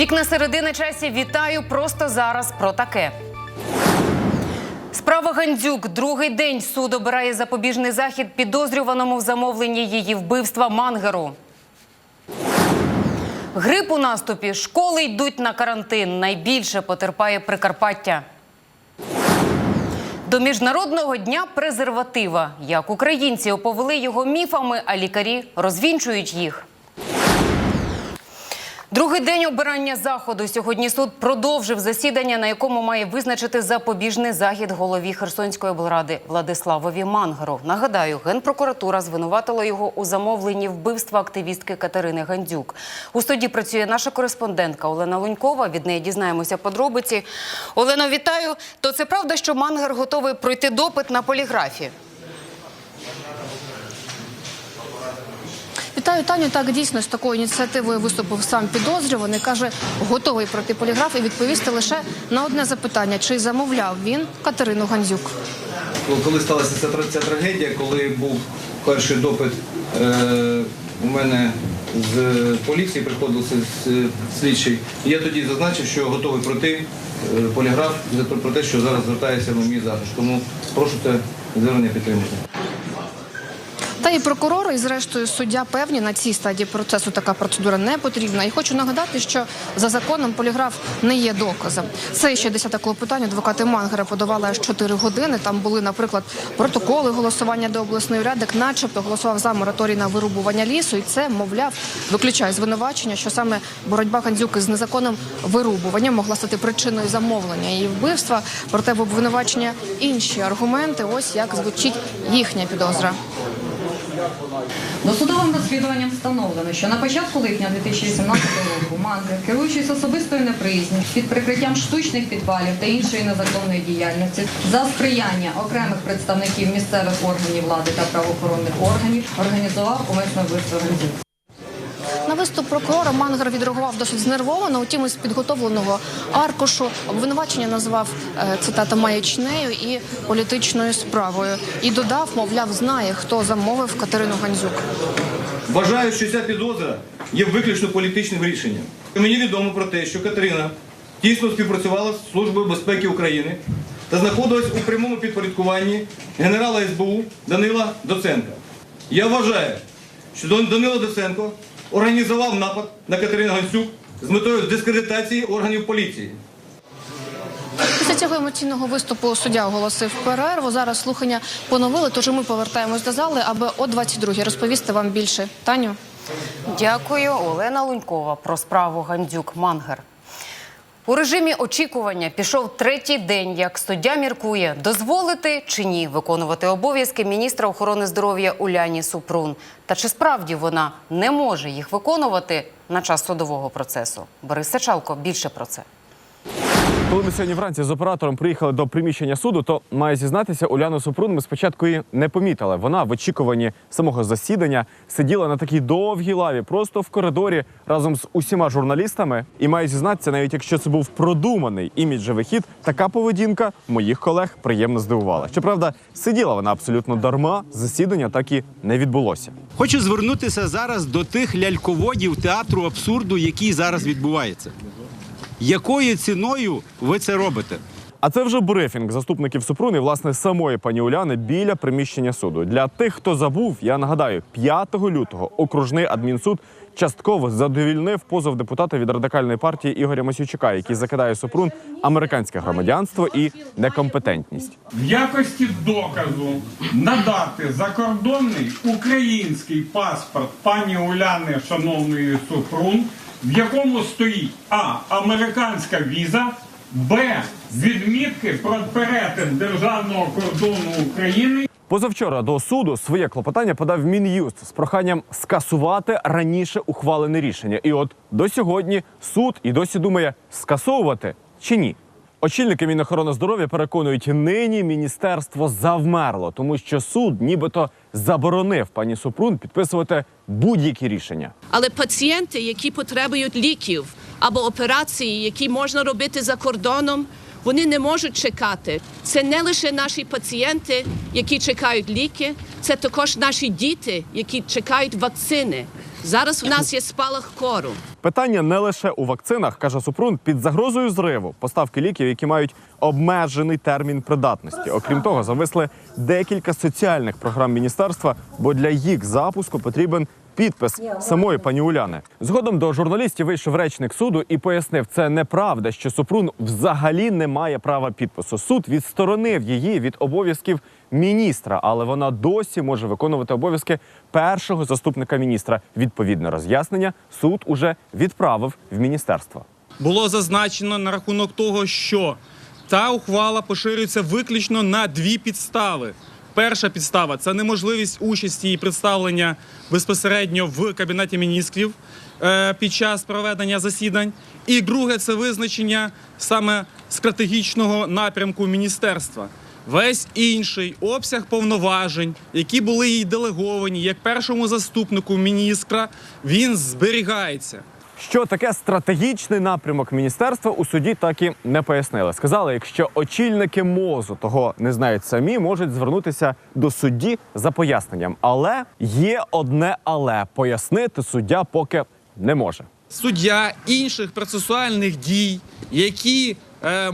Вікна середини часі вітаю просто зараз про таке. Справа Гандзюк. Другий день суд обирає запобіжний захід підозрюваному в замовленні її вбивства Мангеру. Грип у наступі. Школи йдуть на карантин. Найбільше потерпає Прикарпаття. До міжнародного дня презерватива. Як українці оповели його міфами, а лікарі розвінчують їх. Другий день обирання заходу. Сьогодні суд продовжив засідання, на якому має визначити запобіжний захід голові Херсонської облради Владиславові Мангару. Нагадаю, генпрокуратура звинуватила його у замовленні вбивства активістки Катерини Гандзюк. У суді працює наша кореспондентка Олена Лунькова. Від неї дізнаємося подробиці. Олено, вітаю. То це правда, що Мангар готовий пройти допит на поліграфі? Вітаю Таню. Так дійсно з такою ініціативою виступив сам підозрюваний. каже, готовий пройти поліграф і відповісти лише на одне запитання: чи замовляв він Катерину Гандзюк? Коли сталася ця, ця трагедія, коли був перший допит е, у мене з поліції, приходив с- с- слідчий, я тоді зазначив, що готовий пройти е, поліграф про те, що зараз звертається на мій захист. Тому прошу це звернення підтримати. Та і прокурори, і зрештою суддя певні на цій стадії процесу така процедура не потрібна. І хочу нагадати, що за законом поліграф не є доказом. Це ще десяте клопотання. Адвокати Мангера подавали аж 4 години. Там були, наприклад, протоколи голосування до обласної ради, начебто голосував за мораторій на вирубування лісу, і це, мовляв, виключає звинувачення, що саме боротьба Гандзюки з незаконним вирубуванням могла стати причиною замовлення її вбивства. Проте в обвинувачення інші аргументи. Ось як звучить їхня підозра. Досудовим розслідуванням встановлено, що на початку липня 2018 року Мангер, керуючись особистою неприязню під прикриттям штучних підвалів та іншої незаконної діяльності за сприяння окремих представників місцевих органів влади та правоохоронних органів, організував умисне вбивство Гандзюк. Виступ прокурора Мангер відреагував досить знервовано. Утім, із підготовленого аркушу обвинувачення назвав е, цитата маячнею і політичною справою. І додав, мовляв, знає, хто замовив Катерину Гандзюк. Вважаю, що ця підозра є виключно політичним рішенням. Мені відомо про те, що Катерина тісно співпрацювала з Службою безпеки України та знаходилась у прямому підпорядкуванні генерала СБУ Данила Доценка. Я вважаю, що Данило Доценко організував напад на Катерину Гансюк з метою дискредитації органів поліції. Після цього емоційного виступу суддя оголосив перерву. Зараз слухання поновили. Тож ми повертаємось до зали, аби о 22-й розповісти вам більше. Таню. Дякую, Олена Лунькова про справу Гандзюк Мангер. У режимі очікування пішов третій день, як суддя міркує, дозволити чи ні виконувати обов'язки міністра охорони здоров'я Уляні Супрун. Та чи справді вона не може їх виконувати на час судового процесу? Борис Сачалко більше про це. Коли ми сьогодні вранці з оператором приїхали до приміщення суду, то маю зізнатися, Уляну Супрун ми спочатку її не помітили. Вона в очікуванні самого засідання сиділа на такій довгій лаві, просто в коридорі разом з усіма журналістами. І маю зізнатися, навіть якщо це був продуманий іміджевий хід, така поведінка моїх колег приємно здивувала. Щоправда, сиділа вона абсолютно дарма. Засідання так і не відбулося. Хочу звернутися зараз до тих ляльководів театру абсурду, який зараз відбувається. Якою ціною ви це робите? А це вже брифінг заступників Супрун і, власне, самої пані Уляни біля приміщення суду. Для тих, хто забув, я нагадаю, 5 лютого окружний адмінсуд частково задовільнив позов депутата від радикальної партії Ігоря Масючука, який закидає Супрун американське громадянство і некомпетентність. в якості доказу надати закордонний український паспорт пані Уляни, шановної Супрун, в якому стоїть А. Американська віза, Б. Відмітки про перетин державного кордону України Позавчора до суду своє клопотання подав Мін'юст з проханням скасувати раніше ухвалене рішення. І от до сьогодні суд і досі думає скасовувати чи ні. Очільники Мінохорони здоров'я переконують, нині міністерство завмерло, тому що суд нібито заборонив пані Супрун підписувати будь-які рішення. Але пацієнти, які потребують ліків або операції, які можна робити за кордоном, вони не можуть чекати. Це не лише наші пацієнти, які чекають ліки, це також наші діти, які чекають вакцини. Зараз в нас є спалах кору. Питання не лише у вакцинах, каже Супрун, під загрозою зриву поставки ліків, які мають обмежений термін придатності. Окрім того, зависли декілька соціальних програм міністерства, бо для їх запуску потрібен підпис самої пані Уляни. Згодом до журналістів вийшов речник суду і пояснив, це неправда, що Супрун взагалі не має права підпису. Суд відсторонив її від обов'язків міністра, але вона досі може виконувати обов'язки першого заступника міністра. Відповідне роз'яснення суд уже відправив в міністерство. було зазначено на рахунок того, що та ухвала поширюється виключно на дві підстави. Перша підстава це неможливість участі і представлення безпосередньо в кабінеті міністрів е, під час проведення засідань. І друге це визначення саме стратегічного напрямку міністерства. Весь інший обсяг повноважень, які були їй делеговані як першому заступнику міністра, він зберігається. Що таке стратегічний напрямок міністерства у суді так і не пояснили. Сказали, якщо очільники мозу того не знають самі, можуть звернутися до судді за поясненням. Але є одне але пояснити суддя поки не може. суддя інших процесуальних дій, які е,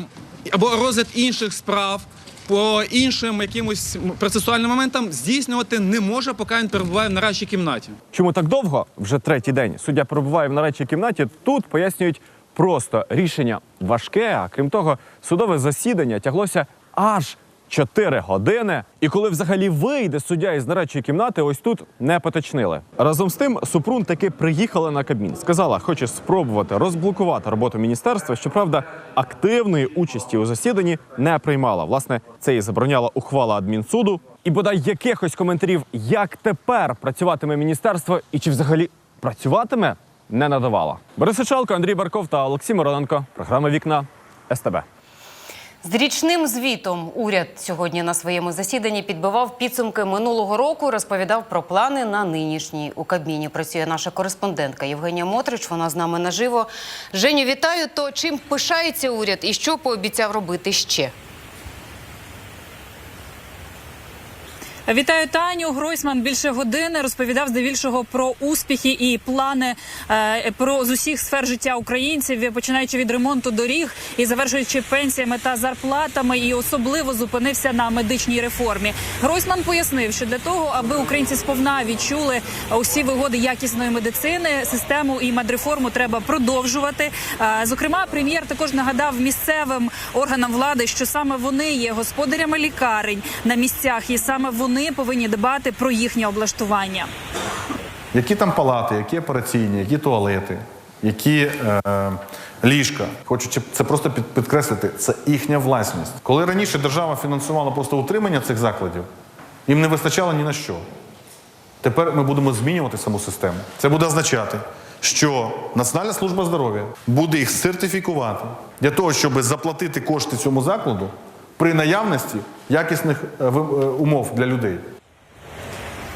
або розгляд інших справ по іншим якимось процесуальним моментам здійснювати не може, поки він перебуває в нарадчій кімнаті. Чому так довго? Вже третій день суддя перебуває в нарадчій кімнаті. Тут пояснюють просто рішення важке. А крім того, судове засідання тяглося аж 4 години. І коли взагалі вийде суддя із нарадчої кімнати, ось тут не поточнили. Разом з тим, Супрун таки приїхала на Кабмін. Сказала, хоче спробувати розблокувати роботу міністерства. Щоправда, активної участі у засіданні не приймала. Власне, це і забороняла ухвала адмінсуду. І бодай якихось коментарів, як тепер працюватиме міністерство і чи взагалі працюватиме, не надавала. Борис Сичалко, Андрій Барков та Олексій Мороненко. Програма Вікна СТБ. З річним звітом уряд сьогодні на своєму засіданні підбивав підсумки минулого року. Розповідав про плани на нинішній. У Кабміні працює наша кореспондентка Євгенія Мотрич. Вона з нами наживо. Женю, вітаю. То чим пишається уряд і що пообіцяв робити ще? Вітаю Таню. Гройсман більше години розповідав здебільшого про успіхи і плани е, про з усіх сфер життя українців, починаючи від ремонту доріг і завершуючи пенсіями та зарплатами, і особливо зупинився на медичній реформі. Гройсман пояснив, що для того, аби українці сповна відчули усі вигоди якісної медицини, систему і медреформу треба продовжувати. Е, Зокрема, прем'єр також нагадав місцевим органам влади, що саме вони є господарями лікарень на місцях, і саме вони повинні дбати про їхнє облаштування. Які там палати, які операційні, які туалети, які е, ліжка. Хочу це просто під, підкреслити, це їхня власність. Коли раніше держава фінансувала просто утримання цих закладів, їм не вистачало ні на що. Тепер ми будемо змінювати саму систему. Це буде означати, що Національна служба здоров'я буде їх сертифікувати для того, щоб заплатити кошти цьому закладу при наявності якісних е, е, умов для людей.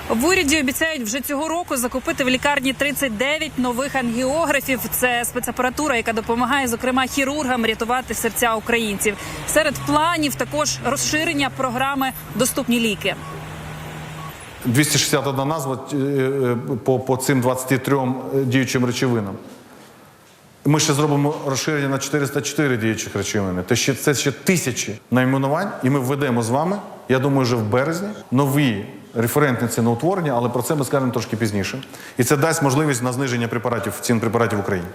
В уряді обіцяють вже цього року закупити в лікарні 39 нових ангіографів. Це спецапаратура, яка допомагає, зокрема, хірургам рятувати серця українців. Серед планів також розширення програми Доступні ліки. 261 назва е, по, по цим 23 діючим речовинам. Ми ще зробимо розширення на 404 діючих речовини. Це ще, це ще тисячі найменувань, і ми введемо з вами, я думаю, вже в березні нові референтні ціноутворення, але про це ми скажемо трошки пізніше. І це дасть можливість на зниження препаратів, цін препаратів в Україні.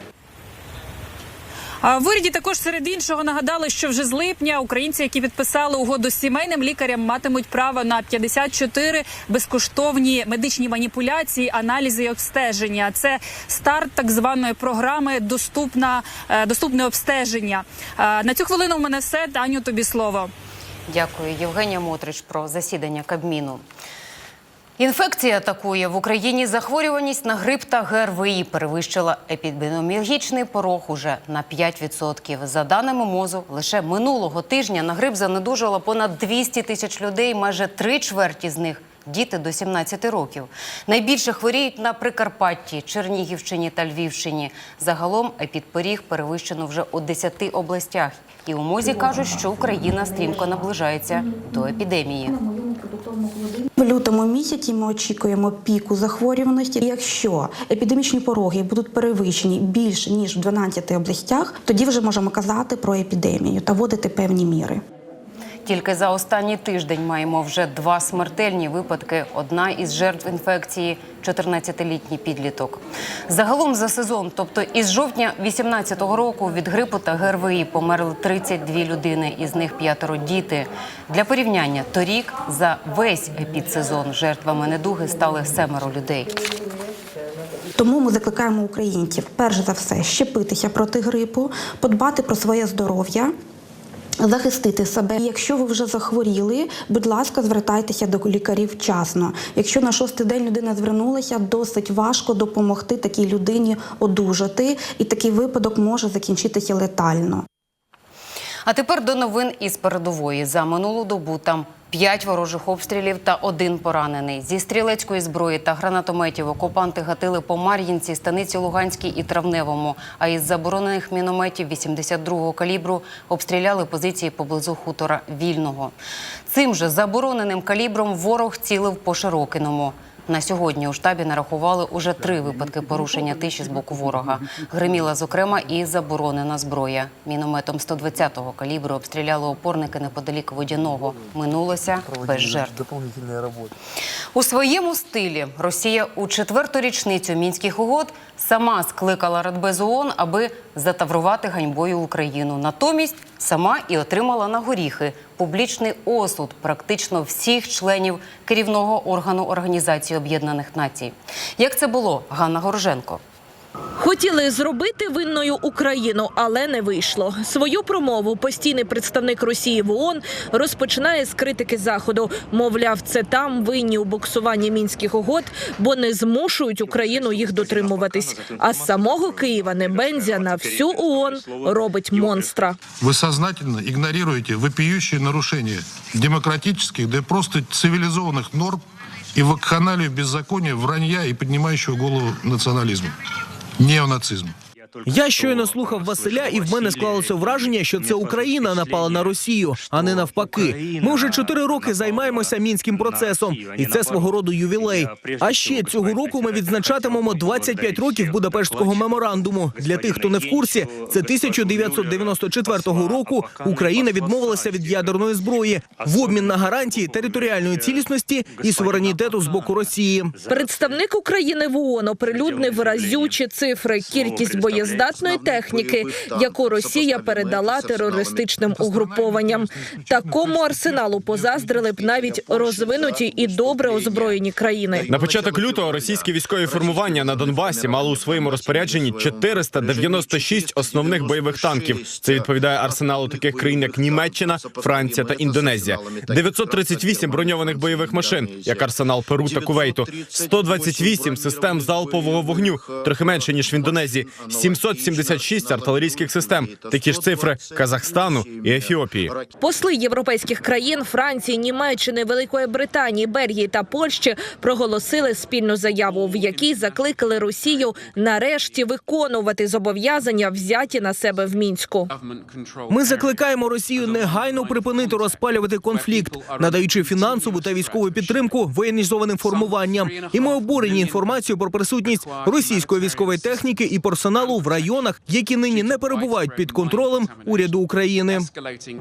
В уряді також серед іншого нагадали, що вже з липня українці, які підписали угоду з сімейним лікарем, матимуть право на 54 безкоштовні медичні маніпуляції, аналізи і обстеження. Це старт так званої програми Доступна е, доступне обстеження. Е, На цю хвилину в мене все. Таню, тобі слово. Дякую, Євгенія Мотрич про засідання Кабміну. Інфекція атакує в Україні. Захворюваність на грип та ГРВІ перевищила епідеміологічний порог уже на 5%. За даними МОЗу, лише минулого тижня на грип занедужало понад 200 тисяч людей. Майже три чверті з них діти до 17 років. Найбільше хворіють на Прикарпатті, Чернігівщині та Львівщині. Загалом епідпоріг перевищено вже у 10 областях. І у МОЗі кажуть, що Україна стрімко наближається до епідемії. В лютому місяці ми очікуємо піку захворюваності. Якщо епідемічні пороги будуть перевищені більше ніж в 12 областях, тоді вже можемо казати про епідемію та вводити певні міри. Тільки за останній тиждень маємо вже два смертельні випадки. Одна із жертв інфекції 14-літній підліток. Загалом за сезон, тобто із жовтня 2018 року, від грипу та ГРВІ померли 32 людини, із них п'ятеро діти. Для порівняння торік за весь епідсезон жертвами недуги стали семеро людей. Тому ми закликаємо українців перш за все щепитися проти грипу, подбати про своє здоров'я. Захистити себе. Якщо ви вже захворіли, будь ласка, звертайтеся до лікарів вчасно. Якщо на шостий день людина звернулася, досить важко допомогти такій людині одужати, і такий випадок може закінчитися летально. А тепер до новин із передової. За минулу добу там п'ять ворожих обстрілів та один поранений. Зі стрілецької зброї та гранатометів окупанти гатили по Мар'їнці, станиці Луганській і Травневому. А із заборонених мінометів 82-го калібру обстріляли позиції поблизу хутора Вільного. Цим же забороненим калібром ворог цілив по Широкиному. На сьогодні у штабі нарахували уже три випадки порушення тиші з боку ворога. Гриміла, зокрема, і заборонена зброя. Мінометом 120-го калібру обстріляли опорники неподалік водяного. Минулося без жертв. У своєму стилі Росія у четверту річницю мінських угод сама скликала Радбез ООН, аби затаврувати ганьбою Україну. Натомість сама і отримала на горіхи публічний осуд практично всіх членів керівного органу Організації Об'єднаних Націй. Як це було, Ганна Горженко? Хотіли зробити винною Україну, але не вийшло. Свою промову постійний представник Росії в ООН розпочинає з критики заходу. Мовляв, це там винні у боксуванні мінських угод, бо не змушують Україну їх дотримуватись. А з самого Києва Небензя на всю ООН робить монстра. Вы сознательно игнорируете вопиющие нарушения демократических, да просто цивилизованных норм и вакханалию беззакония, вранья и поднимающего голову национализма, неонацизма. Я щойно слухав Василя, і в мене склалося враження, що це Україна напала на Росію, а не навпаки. Ми вже чотири роки займаємося мінським процесом, і це свого роду ювілей. А ще цього року ми відзначатимемо 25 років Будапештського меморандуму. Для тих, хто не в курсі, це 1994 року Україна відмовилася від ядерної зброї в обмін на гарантії територіальної цілісності і суверенітету з боку Росії. Представник України в ООН оприлюднив разючі цифри. Кількість боєздатної техніки, яку Росія передала терористичним угрупованням. Такому арсеналу позаздрили б навіть розвинуті і добре озброєні країни. На початок лютого російські військові формування на Донбасі мали у своєму розпорядженні 496 основних бойових танків. Це відповідає арсеналу таких країн, як Німеччина, Франція та Індонезія. 938 броньованих бойових машин, як арсенал Перу та Кувейту, 128 систем залпового вогню, трохи менше ніж в Індонезії, 776 артилерійських систем. Такі ж цифри Казахстану і Ефіопії. Посли європейських країн Франції, Німеччини, Великої Британії, Бельгії та Польщі проголосили спільну заяву, в якій закликали Росію нарешті виконувати зобов'язання, взяті на себе в мінську. Ми закликаємо Росію негайно припинити розпалювати конфлікт, надаючи фінансову та військову підтримку воєнізованим формуванням. І ми обурені інформацією про присутність російської військової техніки і персоналу в районах, які нині не перебувають під контролем уряду України.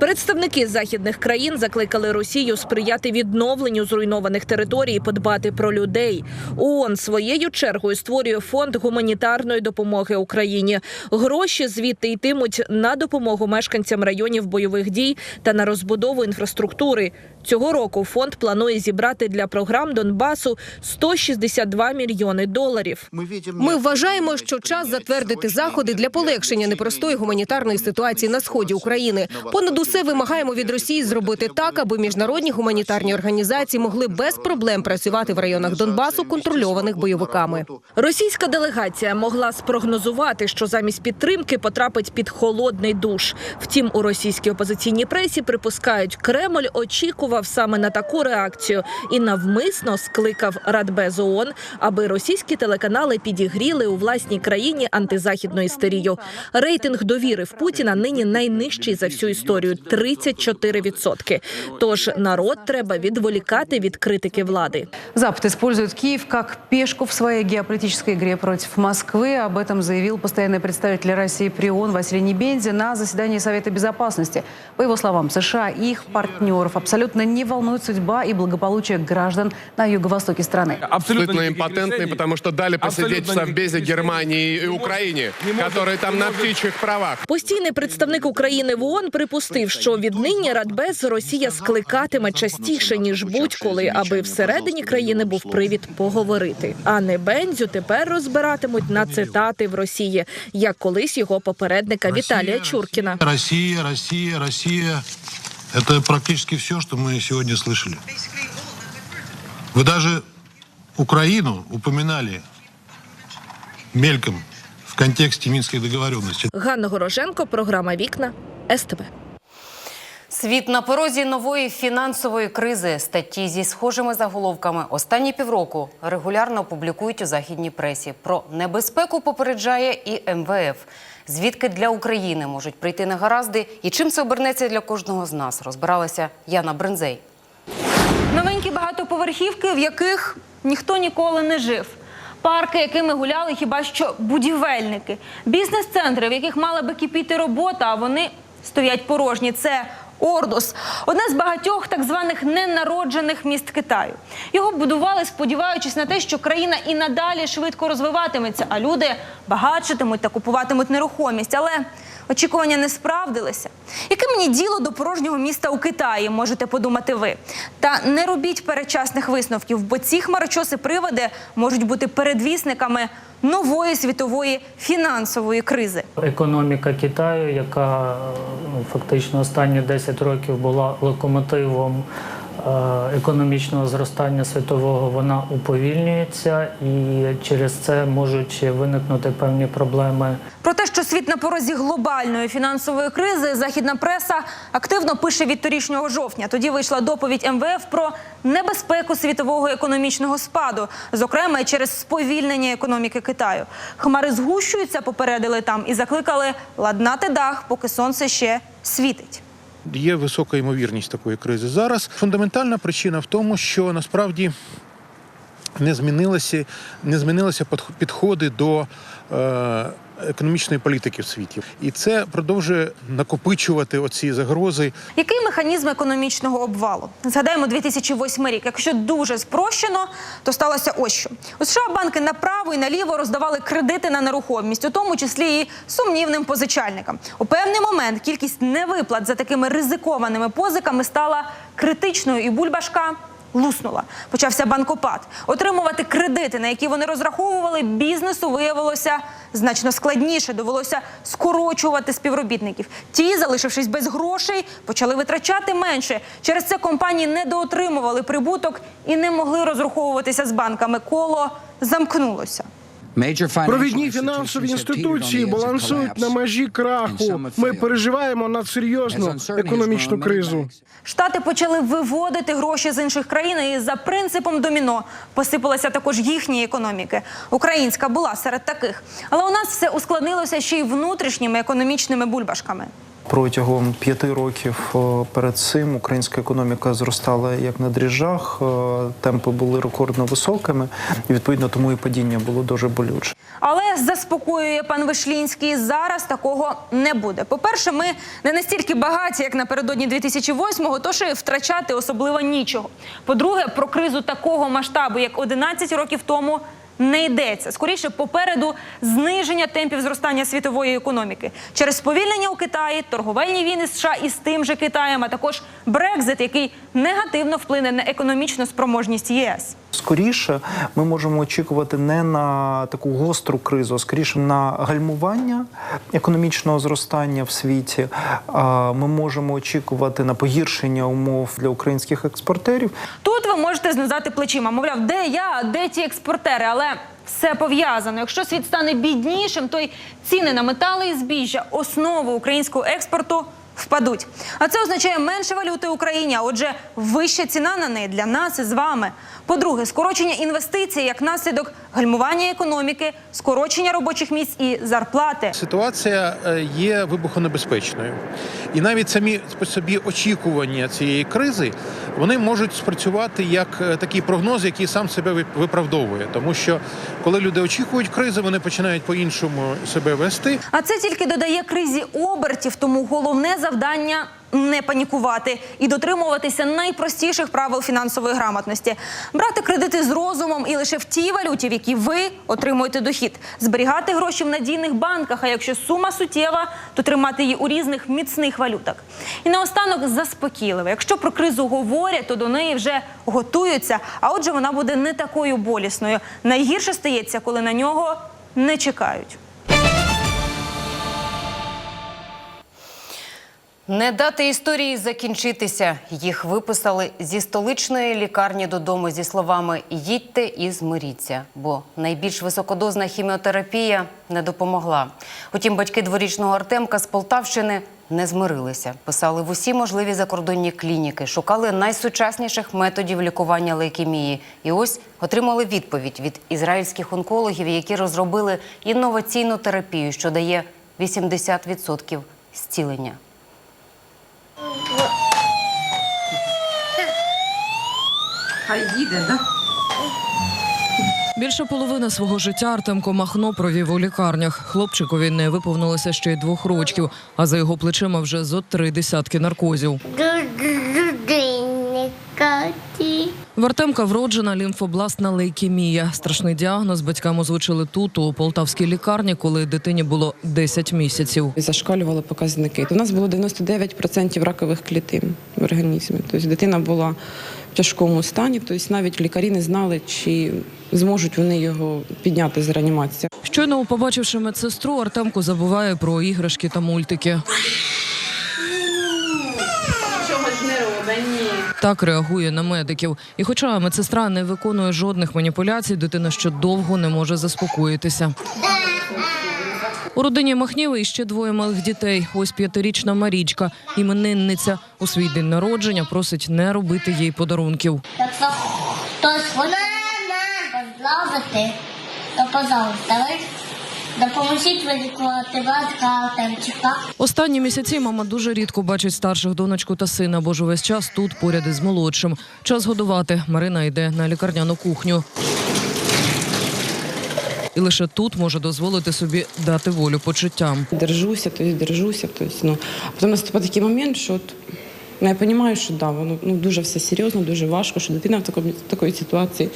Представники західних країн закликали Росію сприяти відновленню зруйнованих територій, і подбати про людей. ООН своєю чергою створює фонд гуманітарної допомоги Україні. Гроші звідти йтимуть на допомогу мешканцям районів бойових дій та на розбудову інфраструктури. Цього року фонд планує зібрати для програм Донбасу 162 мільйони доларів. Ми вважаємо, що час затвердити вживати заходи для полегшення непростої гуманітарної ситуації на сході України. Понад усе вимагаємо від Росії зробити так, аби міжнародні гуманітарні організації могли без проблем працювати в районах Донбасу, контрольованих бойовиками. Російська делегація могла спрогнозувати, що замість підтримки потрапить під холодний душ. Втім, у російській опозиційній пресі припускають, Кремль очікував саме на таку реакцію і навмисно скликав Радбез ООН, аби російські телеканали підігріли у власній країні антизахідну істерію. Рейтинг довіри в Путіна нині найнижчий за всю історію 34%. Тож народ треба відволікати від критики влади. Запад использует Киев как пешку в своей геополитической игре против Москвы. Об этом заявил постоянный представитель России при ООН Василий Небензи на заседании Совета Безопасности. По его словам, США и их партнеров абсолютно не волнует судьба и благополучие граждан на юго-востоке страны. Абсолютно импотентный, потому что дали посидеть в Совбезе Германии и Украине, которые там на птичьих правах. Постійний представник України в ООН припустив, що віднині Радбез Росія скликатиме частіше ніж будь-коли, аби всередині країни був привід поговорити. А не Бензю тепер розбиратимуть на цитати в Росії, як колись його попередника Віталія Чуркіна. Россия, Россия, Россия. Это практически все, что мы сегодня слышали. Вы даже Украину упоминали мельком в контексте Минских договоренностей. Ганна Гороженко, програма Вікна СТБ. Світ на порозі нової фінансової кризи. Статті зі схожими заголовками останні півроку регулярно публікують у західній пресі. Про небезпеку попереджає і МВФ. Звідки для України можуть прийти негаразди і чим це обернеться для кожного з нас, розбиралася Яна Брензей. Новенькі багатоповерхівки, в яких ніхто ніколи не жив. Парки, якими гуляли хіба що будівельники, бізнес-центри, в яких мала би кипіти робота, а вони стоять порожні. Це Ордос, одне з багатьох так званих ненароджених міст Китаю. Його будували, сподіваючись на те, що країна і надалі швидко розвиватиметься, а люди багатшитимуть та купуватимуть нерухомість. Але очікування не справдилися. Яке мені діло до порожнього міста у Китаї, можете подумати ви? Та не робіть передчасних висновків, бо ці хмарочоси приводи можуть бути передвісниками нової світової фінансової кризи. Економіка Китаю, яка ну, фактично останні 10 років була локомотивом економічного зростання світового, вона уповільнюється і через це можуть виникнути певні проблеми. Про те, що світ на порозі глобальної фінансової кризи, західна преса активно пише від торішнього жовтня. Тоді вийшла доповідь МВФ про небезпеку світового економічного спаду, зокрема і через сповільнення економіки Китаю. Хмари згущуються, попередили там і закликали ладнати дах, поки сонце ще світить. Є висока ймовірність такої кризи. Зараз фундаментальна причина в тому, що насправді не змінилися, не змінилися підх- підходи до е, економічної політики в світі. І це продовжує накопичувати оці загрози. Який механізм економічного обвалу? Згадаємо 2008 рік. Якщо дуже спрощено, то сталося ось що. У США банки направо і наліво роздавали кредити на нерухомість, у тому числі і сумнівним позичальникам. У певний момент кількість невиплат за такими ризикованими позиками стала критичною, і бульбашка луснула. Почався банкопад. Отримувати кредити, на які вони розраховували, бізнесу виявилося значно складніше. Довелося скорочувати співробітників. Ті, залишившись без грошей, почали витрачати менше. Через це компанії недоотримували прибуток і не могли розраховуватися з банками. Коло замкнулося. Провідні фінансові інституції балансують на межі краху. Ми переживаємо надсерйозну економічну кризу. Штати почали виводити гроші з інших країн і за принципом доміно посипалися також їхні економіки. Українська була серед таких. Але у нас все ускладнилося ще й внутрішніми економічними бульбашками. Протягом п'яти років е, перед цим українська економіка зростала як на дріжджах, е, темпи були рекордно високими, і відповідно тому і падіння було дуже болюче. Але заспокоює пан Вишлінський, зараз такого не буде. По-перше, ми не настільки багаті, як напередодні 2008-го, тож і втрачати особливо нічого. По-друге, про кризу такого масштабу, як 11 років тому, не йдеться. Скоріше попереду зниження темпів зростання світової економіки через сповільнення у Китаї, торговельні війни США із тим же Китаєм, а також Брекзит, який негативно вплине на економічну спроможність єС. Скоріше ми можемо очікувати не на таку гостру кризу, а скоріше на гальмування економічного зростання в світі. Ми можемо очікувати на погіршення умов для українських експортерів. Тут можете знизати плечима. Мовляв, де я, де ті експортери, але все пов'язано. Якщо світ стане біднішим, то й ціни на метали і збіжжя, основу українського експорту. Впадуть, а це означає менше валюти Україні. А отже, вища ціна на неї для нас і з вами. По-друге, скорочення інвестицій як наслідок гальмування економіки, скорочення робочих місць і зарплати. Ситуація е, є вибухонебезпечною, і навіть самі по собі очікування цієї кризи вони можуть спрацювати як е, такий прогноз, який сам себе вип- виправдовує. Тому що коли люди очікують кризи, вони починають по-іншому себе вести. А це тільки додає кризі обертів, тому головне завдання не панікувати і дотримуватися найпростіших правил фінансової грамотності, брати кредити з розумом і лише в тій валюті, в якій ви отримуєте дохід, зберігати гроші в надійних банках. А якщо сума суттєва, то тримати її у різних міцних валютах. І наостанок заспокійливо. Якщо про кризу говорять, то до неї вже готуються. А отже, вона буде не такою болісною. Найгірше стається, коли на нього не чекають. Не дати історії закінчитися. Їх виписали зі столичної лікарні додому зі словами Їдьте і змиріться, бо найбільш високодозна хіміотерапія не допомогла. Утім, батьки дворічного Артемка з Полтавщини не змирилися. Писали в усі можливі закордонні клініки, шукали найсучасніших методів лікування лейкемії. І ось отримали відповідь від ізраїльських онкологів, які розробили інноваційну терапію, що дає 80% зцілення. Хай їде, да? Більше половини свого життя Артемко Махно провів у лікарнях. Хлопчикові не виповнилося ще й двох рочків, а за його плечима вже зо три десятки наркозів. В Артемка вроджена лімфобластна лейкемія. Страшний діагноз батькам озвучили тут, у полтавській лікарні, коли дитині було 10 місяців. Зашкалювали показники. У нас було 99% ракових клітин в організмі. Тобто дитина була в тяжкому стані, тобто навіть лікарі не знали, чи зможуть вони його підняти з реанімації. Щойно побачивши медсестру, Артемко забуває про іграшки та мультики. Чого ж не робить? Ні. Так реагує на медиків. І хоча медсестра не виконує жодних маніпуляцій, дитина ще довго не може заспокоїтися. У родині Махніви ще двоє малих дітей. Ось п'ятирічна Марічка, іменинниця. У свій день народження просить не робити їй подарунків. Якщо хтось вона нам злазити, то пожалуйста, допоможіть вилікувати батька Артемчика. Останні місяці мама дуже рідко бачить старших донечку та сина, бо ж увесь час тут поряд із молодшим. Час годувати. Марина йде на лікарняну кухню. І лише тут може дозволити собі дати волю почуттям. Держуся, то тобто держуся. Тобто, ну, потім наступає такий момент, що от, ну, я розумію, що да, воно ну, дуже все серйозно, дуже важко, що дитина в такому, в такій ситуації.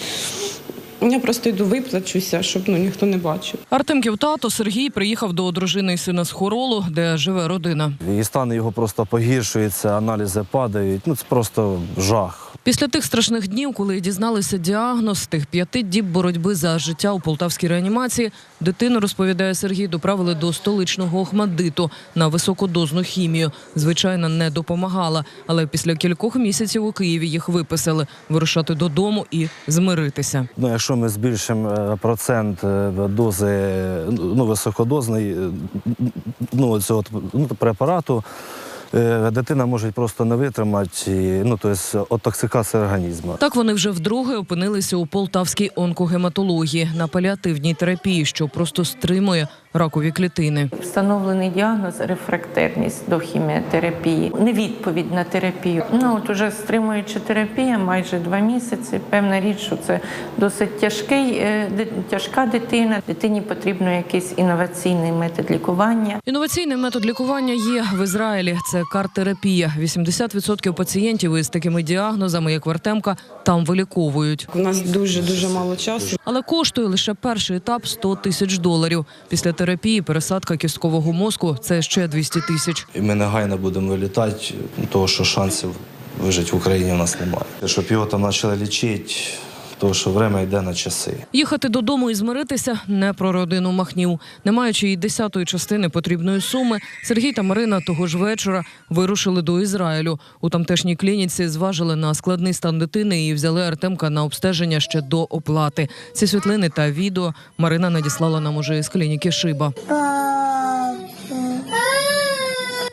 Я просто йду виплачуся, щоб ну, ніхто не бачив. Артемків тато Сергій приїхав до дружини і сина з хоролу, де живе родина. І стан його просто погіршується, аналізи падають. Ну це просто жах. Після тих страшних днів, коли дізналися діагноз тих п'яти діб боротьби за життя у полтавській реанімації, дитину розповідає Сергій, доправили до столичного Охмадиту на високодозну хімію. Звичайно, не допомагала, але після кількох місяців у Києві їх виписали вирушати додому і змиритися. Ну, якщо ми збільшимо е, процент е, дози ну, високодозної е, ну, цього ну, препарату, дитина може просто не витримати, ну, тобто, от організму. Так вони вже вдруге опинилися у полтавській онкогематології на паліативній терапії, що просто стримує ракові клітини. Встановлений діагноз рефрактерність до хіміотерапії, невідповідь на терапію. Ну от уже стримуюча терапія майже два місяці. Певна річ, що це досить тяжкий, е, тяжка дитина. Дитині потрібно якийсь інноваційний метод лікування. Інноваційний метод лікування є в Ізраїлі. Це картерапія. 80% пацієнтів із такими діагнозами, як Вартемка, там виліковують. У нас дуже дуже мало часу. Але коштує лише перший етап 100 тисяч доларів. Після терапії пересадка кісткового мозку це ще 200 тисяч. Ми негайно будемо літати, тому що шансів вижити в Україні у нас немає. Щоб його там почали лічити, тому що время йде на часи. Їхати додому і змиритися не про родину махнів. Не маючи й десятої частини потрібної суми, Сергій та Марина того ж вечора вирушили до Ізраїлю. У тамтешній клініці зважили на складний стан дитини і взяли Артемка на обстеження ще до оплати. Ці світлини та відео Марина надіслала нам уже із клініки Шиба.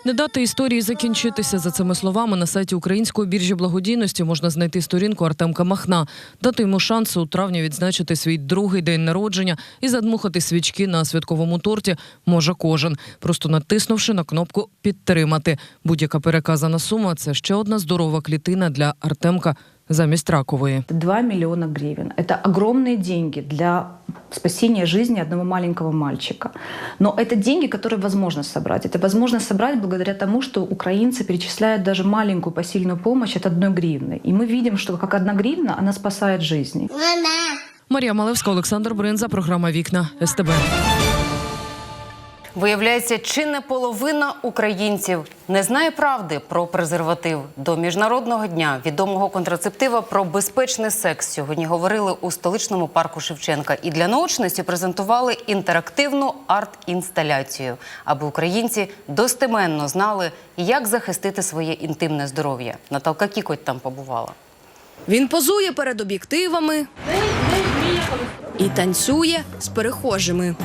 Не дати історії закінчитися. За цими словами на сайті Української біржі благодійності можна знайти сторінку Артемка Махна, дати йому шанс у травні відзначити свій другий день народження і задмухати свічки на святковому торті може кожен, просто натиснувши на кнопку підтримати. Будь-яка переказана сума це ще одна здорова клітина для Артемка замість ракової. 2 миллиона гривен. Это огромные деньги для спасения жизни одного маленького мальчика. Но это деньги, которые возможно собрать. Это возможно собрать благодаря тому, что украинцы перечисляют даже маленькую посильную помощь от одной гривны. И мы видим, что как одна гривна, она спасает жизни. Марія Малевська, Олександр Бринза, програма Вікна СТБ. Виявляється, чи не половина українців не знає правди про презерватив. До міжнародного дня відомого контрацептива про безпечний секс сьогодні говорили у столичному парку Шевченка і для наочності презентували інтерактивну арт-інсталяцію, аби українці достеменно знали, як захистити своє інтимне здоров'я. Наталка Кікоть там побувала. Він позує перед об'єктивами і танцює з перехожими.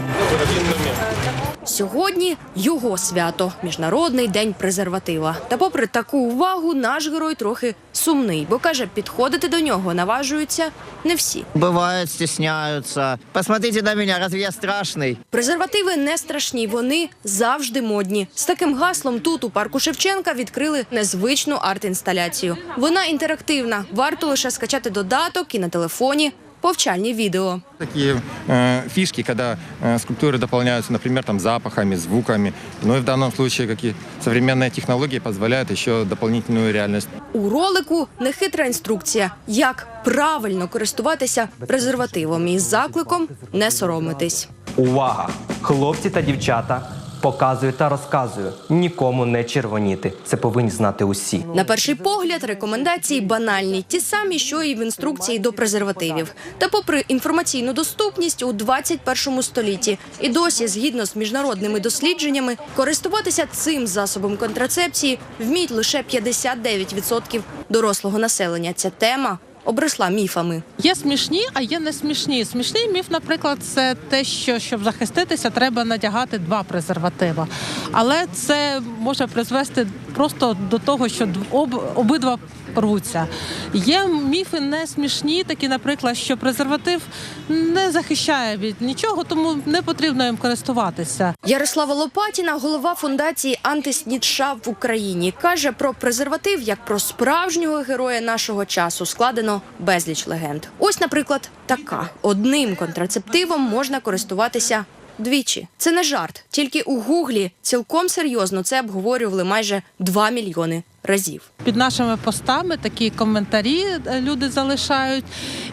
Сьогодні його свято міжнародний день презерватива. Та, попри таку увагу, наш герой трохи сумний, бо каже, підходити до нього наважуються не всі. Бывает, стесняются. Посмотрите на меня, разве я страшный? Презервативи не страшні, вони завжди модні. З таким гаслом тут у парку Шевченка відкрили незвичну арт-інсталяцію. Вона інтерактивна. Варто лише скачати додаток і на телефоні повчальні відео. Такие э, фишки, когда э, скульптуры дополняются, например, там запахами, звуками. Ну и в данном случае, какие современные технологии позволяют еще дополнительную реальность. У ролику нехитра інструкція, як правильно користуватися презервативом із закликом не соромитись. Увага! Хлопці та дівчата показую та розказую. Нікому не червоніти. Це повинні знати усі. На перший погляд рекомендації банальні, ті самі, що і в інструкції до презервативів. Та попри інформаційну доступність у 21 столітті і досі, згідно з міжнародними дослідженнями, користуватися цим засобом контрацепції вміють лише 59% дорослого населення. Ця тема обросла міфами. Є смішні, а є не смішні. Смішний міф, наприклад, це те, що щоб захиститися, треба надягати два презерватива. Але це може призвести просто до того, що об, обидва порвуться. Є міфи не смішні, такі, наприклад, що презерватив не захищає від нічого, тому не потрібно їм користуватися. Ярослава Лопатіна, голова фундації «Антиснідша» в Україні, каже про презерватив як про справжнього героя нашого часу. Складено безліч легенд. Ось, наприклад, така: одним контрацептивом можна користуватися. Двічі це не жарт. Тільки у гуглі цілком серйозно це обговорювали майже 2 мільйони разів. Під нашими постами такі коментарі е, люди залишають.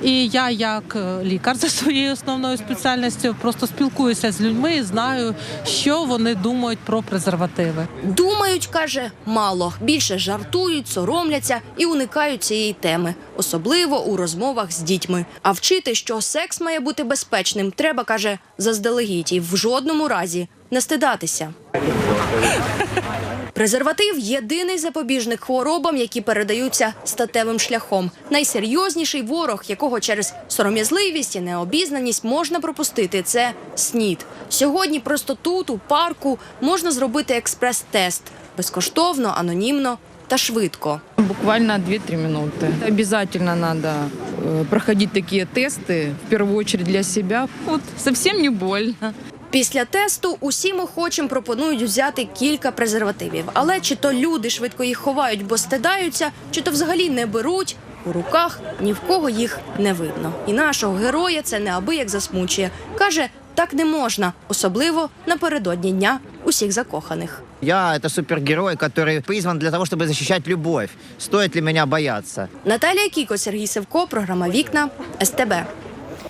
І я, як е, лікар за своєю основною спеціальністю, просто спілкуюся з людьми і знаю, що вони думають про презервативи. Думають, каже, мало більше жартують, соромляться і уникають цієї теми, особливо у розмовах з дітьми. А вчити, що секс має бути безпечним, треба каже заздалегідь і в жодному разі не стидатися. Презерватив єдиний запобіжник хворобам, які передаються статевим шляхом. Найсерйозніший ворог, якого через сором'язливість і необізнаність можна пропустити, це снід. Сьогодні просто тут, у парку, можна зробити експрес-тест безкоштовно, анонімно та швидко. Буквально 2-3 минуты. Обязательно надо э, проходить такие тесты, в первую очередь для себя. Вот совсем не больно. Після тесту усім охочим пропонують взяти кілька презервативів. Але чи то люди швидко їх ховають, бо стидаються, чи то взагалі не беруть. У руках ні в кого їх не видно. І нашого героя це неабияк засмучує. Каже, так не можна, особливо напередодні дня усіх закоханих. Я это супергерой, который призван для того, чтобы защищать любовь. Стоит ли меня бояться? Наталія Кіко, Сергій Севко, програма Вікна СТБ.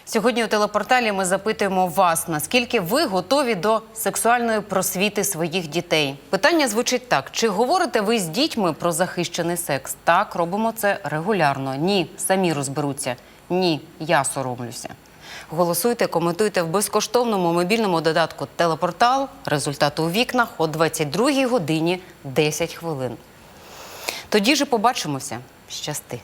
Сьогодні у телепорталі ми запитуємо вас, наскільки ви готові до сексуальної просвіти своїх дітей. Питання звучить так: чи говорите ви з дітьми про захищений секс? Так, робимо це регулярно. Ні, самі розберуться. Ні, я соромлюся. Голосуйте, коментуйте в безкоштовному мобільному додатку Телепортал. Результати у вікнах о 22 годині 10 хвилин. Тоді ж побачимося. Щасти.